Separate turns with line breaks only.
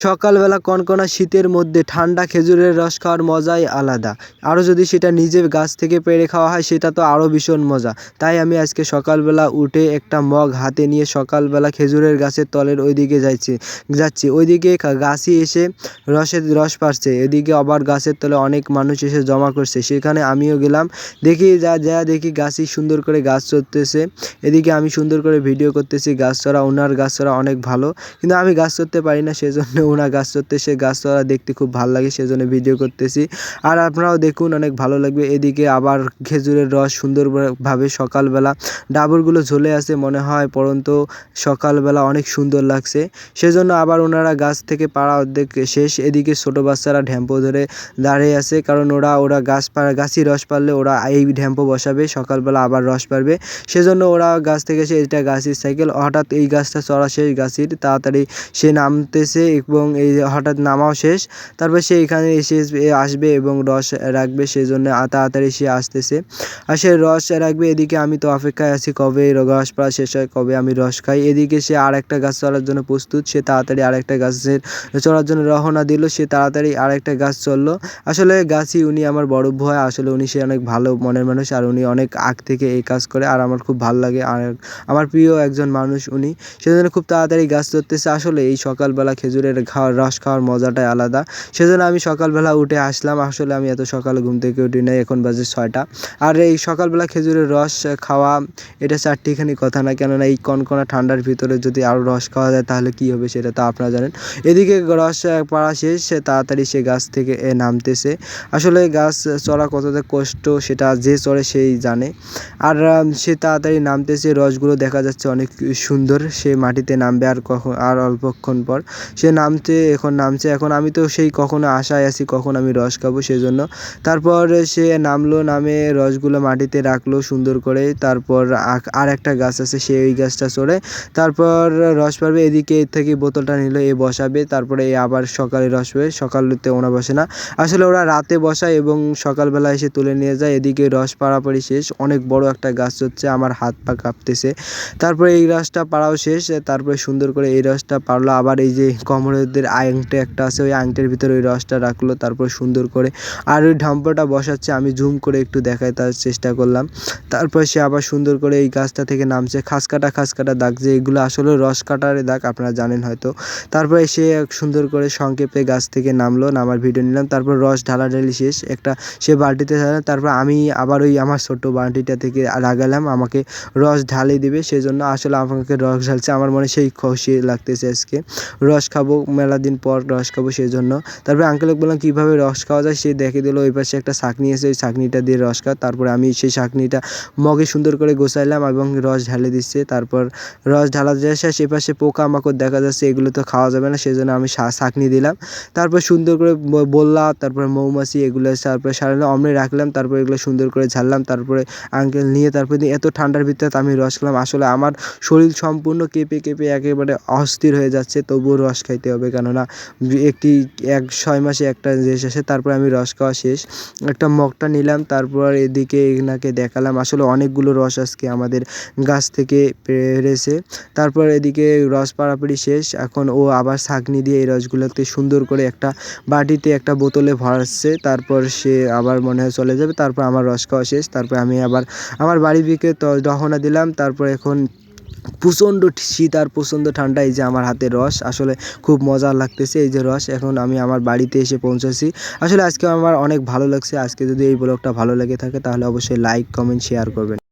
সকালবেলা কনকনা শীতের মধ্যে ঠান্ডা খেজুরের রস খাওয়ার মজাই আলাদা। আরও যদি সেটা নিজের গাছ থেকে পেড়ে খাওয়া হয়, সেটা তো আরও ভীষণ মজা। তাই আমি আজকে সকালবেলা উঠে একটা মগ হাতে নিয়ে সকালবেলা খেজুরের গাছের তলের ওইদিকে যাচ্ছি যাচ্ছি। ওইদিকে গাছই এসে রসের রস পাড়ছে। এদিকে আবার গাছের তলে অনেক মানুষ এসে জমা করছে। সেখানে আমিও গেলাম। দেখি যা যা দেখি গাছই সুন্দর করে গাছ চড়তেছে। এদিকে আমি সুন্দর করে ভিডিও করতেছি। গাছ চড়া, ওনার গাছ চড়া অনেক ভালো। কিন্তু আমি গাছ চড়তে পারি না, সেজন্য ওনার গাছ চড়তে সে গাছ চড়া দেখতে খুব ভালো লাগে, সেজন্য ভিডিও করতেছি। আর আপনারাও দেখুন, অনেক ভালো লাগবে। এদিকে আবার খেজুরের রস সুন্দরভাবে সকালবেলা ডাবরগুলো ঝুলে আছে, মনে হয় পরন্ত সকালবেলা অনেক সুন্দর লাগছে। সেজন্য আবার ওনারা গাছ থেকে পাড়া অর্ধেক শেষ, এদিকে ছোট বাচ্চারা ঢ্যাম্পো ধরে দাঁড়িয়ে আছে, কারণ ওরা ওরা গাছ পাড়া, গাছই রস পারলে ওরা এই ঢ্যাম্পো বসাবে, সকালবেলা আবার রস পারবে সেজন্য ওরা গাছ থেকে এসে, এটা গাছের সাইকেল হঠাৎ এই গাছটা চড়া শেষ গাছের তাড়াতাড়ি সে নামতেছে, এবং এই হঠাৎ নামাও শেষ। তারপর সে এখানে এসে আসবে এবং রস রাখবে সেই জন্য তাড়াতাড়ি সে আসতেছে। আর সে রস রাখবে, এদিকে আমি তো অপেক্ষায় আছি, কবে রস পাড়া শেষ হয়, কবে আমি রস খাই। এদিকে সে আর একটা গাছ চড়ার জন্য প্রস্তুত, সে তাড়াতাড়ি আরেকটা গাছের চড়ার জন্য রওনা দিল, সে তাড়াতাড়ি আরেকটা গাছ চলল। আসলে গাছই উনি আমার বড় ভয়, আসলে উনি সে অনেক ভালো মনের মানুষ, আর উনি অনেক আগ থেকে এই কাজ করে, আর আমার খুব ভালো লাগে, আর আমার প্রিয় একজন মানুষ উনি। সেজন্য খুব তাড়াতাড়ি গাছ চড়তেছে আসলে এই সকালবেলা খেজুরের খাওয়ার, রস খাওয়ার মজাটাই আলাদা। সেজন্য আমি সকালবেলা উঠে আসলাম। আসলে আমি এত সকালে ঘুম থেকে উঠি নাই, এখন বাজে ছয়টা। আর এই সকালবেলা খেজুরের রস খাওয়া, এটা চারটিখানি কথা না, কেননা এই কনকনা ঠান্ডার ভিতরে যদি আরও রস খাওয়া যায়, তাহলে কী হবে সেটা তো আপনারা জানেন। এদিকে রস পাড়া শেষ সে তাড়াতাড়ি সে গাছ থেকে নামতেছে। আসলে গাছ চড়া কতটা কষ্ট সেটা যে চড়ে সেই জানে। আর সে তাড়াতাড়ি নামতেছে, রসগুলো দেখা যাচ্ছে অনেক সুন্দর। সে মাটিতে নামবে আর কখন আর অল্পক্ষণ পর। সে নামতে এখন নামছে। এখন আমি তো সেই কখনো আশায় আছি, কখন আমি রস খাব সেজন্য। তারপর সে নামলো, নামে রসগুলো মাটিতে রাখল সুন্দর করে। তারপর আর একটা গাছ আছে, সে ওই গাছটা চড়ে। তারপর রস পারবে, এদিকে এর থেকে বোতলটা নিল, এ বসাবে। তারপরে এ আবার সকালে রস পাবে, সকালতে ওনা বসে না। আসলে ওরা রাতে বসায় এবং সকালবেলা এসে তুলে নিয়ে যায়। এদিকে রস পাড়াপাড়ি শেষ, অনেক বড় একটা গাছ হচ্ছে, আমার হাত পা কাঁপতেছে। তারপরে এই রসটা পাড়াও শেষ, তারপরে সুন্দর করে এই রসটা পারল আবার এই যে কমরেদের আংটি একটা আছে, ওই আংটির ভিতরে ওই রসটা রাখল, তারপর সুন্দর করে আর ওই ঢাম্পটা বসাচ্ছে, আমি জুম করে একটু দেখাই তার চেষ্টা করলাম। তারপর সে আবার সুন্দর করে এই গাছটা থেকে নামছে খাস কাটা খাস কাটা দাগ, যে এগুলো আসলে রস কাটারে দাগ, আপনারা জানেন হয়তো। তারপরে সে সুন্দর করে সংক্ষেপে গাছ থেকে নামলো, নামার ভিডিও নিলাম, তারপর রস ঢালাঢালি শেষ, একটা সে বালতিতে তারপর আমি আবার ওই আমার ছোট্ট বালতিটা থেকে লাগালাম, আমাকে রস ঢালে দিবে, সেজন্য আসলে আমাকে রস ঢালছে, আমার মনে সেই খুশি লাগতেছে আজকে। রস খাব মেলা দিন পর রস খাব সেই জন্য তারপরে আঙ্কেলকে বললাম, কীভাবে রস খাওয়া যায়? সে দেখে দিল, ওই পাশে একটা শাকনি আছে, ওই শাকনিটা দিয়ে রস খাওয়া তারপরে আমি সেই শাকনিটা মগে সুন্দর করে গোছাইলাম এবং রস ঢালে দিচ্ছে। তারপর রস ঢালা যাচ্ছে সে পাশে পোকামাকড় দেখা যাচ্ছে, এগুলো তো খাওয়া যাবে না সেই জন্য আমি শাকনি দিলাম। তারপর সুন্দর করে বললাম তারপরে মৌমাছি এগুলো তারপরে সারালাম অমনি রাখলাম, তারপর এগুলো সুন্দর করে ঝাড়লাম, তারপরে আঙ্কেল নিয়ে তারপরে এত ঠান্ডার ভিতরে আমি রস খেলাম। আসলে আমার শরীর সম্পূর্ণ কেঁপে কেঁপে একেবারে অস্থির হয়ে যাচ্ছে, তবুও রস খাইতে হবে। কেননা, একটি এক, ছয় মাসে একটা রেস আসে, তারপর আমি রস খাওয়া শেষ। একটা মগটা নিলাম, তারপর এদিকে এনাকে দেখালাম। আসলে অনেকগুলো রস আজকে আমাদের গাছ থেকে পেরেছে তারপর এদিকে রস পাড়াপাড়ি শেষ। এখন ও আবার ছাঁকনি দিয়ে এই রসগুলোকে সুন্দর করে একটা বাটিতে একটা বোতলে ভরাচ্ছে। তারপর সে আবার মনে হয় চলে যাবে। তারপর আমার রস খাওয়া শেষ। তারপর আমি আবার, আমার বাড়ির দিকে রওনা দিলাম। তারপর এখন প্রচণ্ড শীত আর প্রচণ্ড ঠান্ডা, এই যে আমার হাতে রস। আসলে খুব মজা লাগতেছে এই যে রস। এখন আমি আমার বাড়িতে এসে পৌঁছেছি। আসলে আজকে আমার অনেক ভালো লাগছে। আজকে যদি এই ব্লগটা ভালো লেগে থাকে, তাহলে অবশ্যই লাইক কমেন্ট শেয়ার করবেন।